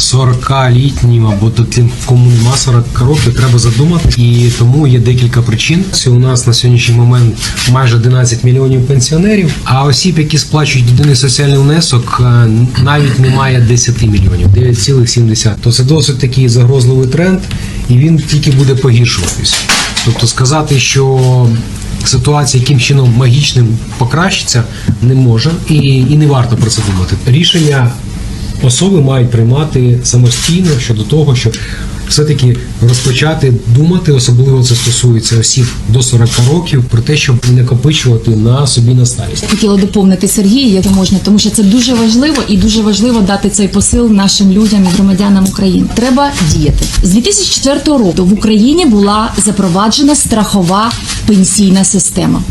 40-літнім або кому нема 40 років, треба задумати. І тому є декілька причин. Це у нас на сьогоднішній момент майже 11 мільйонів пенсіонерів, а осіб, які сплачують єдиний соціальний внесок, е, навіть немає 10 мільйонів, 9,7. То це досить такий загрозливий тренд, і він тільки буде погіршуватись. Тобто сказати, що ситуація яким чином магічним покращиться, не може і, і не варто про це думати. Рішення особи мають приймати самостійно щодо того, що все-таки розпочати думати, особливо це стосується осіб до 40 років, про те, щоб накопичувати на собі на старість. Хотіла доповнити Сергія, як можна, тому що це дуже важливо і дуже важливо дати цей посил нашим людям і громадянам України. Треба діяти з 2004 року. В Україні була запроваджена страхова пенсійна система.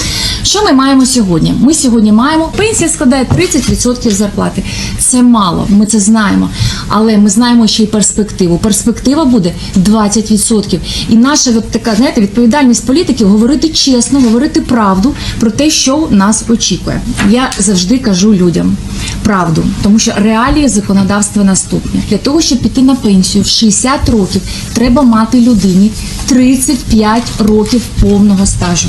Що ми маємо сьогодні? Ми сьогодні маємо пенсія складає 30% зарплати. Це мало, ми це знаємо. Але ми знаємо ще й перспективу. Перспектива буде 20%. І наша от така знаєте, відповідальність політиків говорити чесно, говорити правду про те, що нас очікує. Я завжди кажу людям правду, тому що реалії законодавства наступні. Для того, щоб піти на пенсію в 60 років, треба мати людині 35 років повного стажу.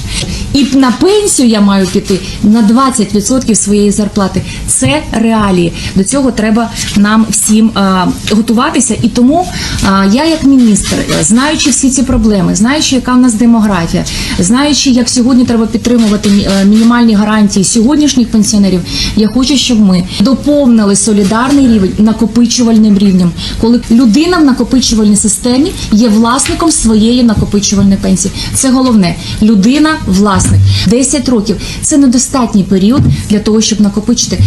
І на пенсію я маю піти на 20% своєї зарплати. Це реалії. До цього треба нам всім е, готуватися. І тому е, я, як міністр, знаючи всі ці проблеми, знаючи, яка в нас демографія, знаючи, як сьогодні треба підтримувати е, мінімальні гарантії сьогоднішніх пенсіонерів, я хочу, щоб ми доповнили солідарний рівень накопичувальним рівнем, коли людина в накопичувальній системі є власником своєї накопичувальної пенсії. Це головне. Людина власник. 10 років це недостатній період для того, щоб накопичити.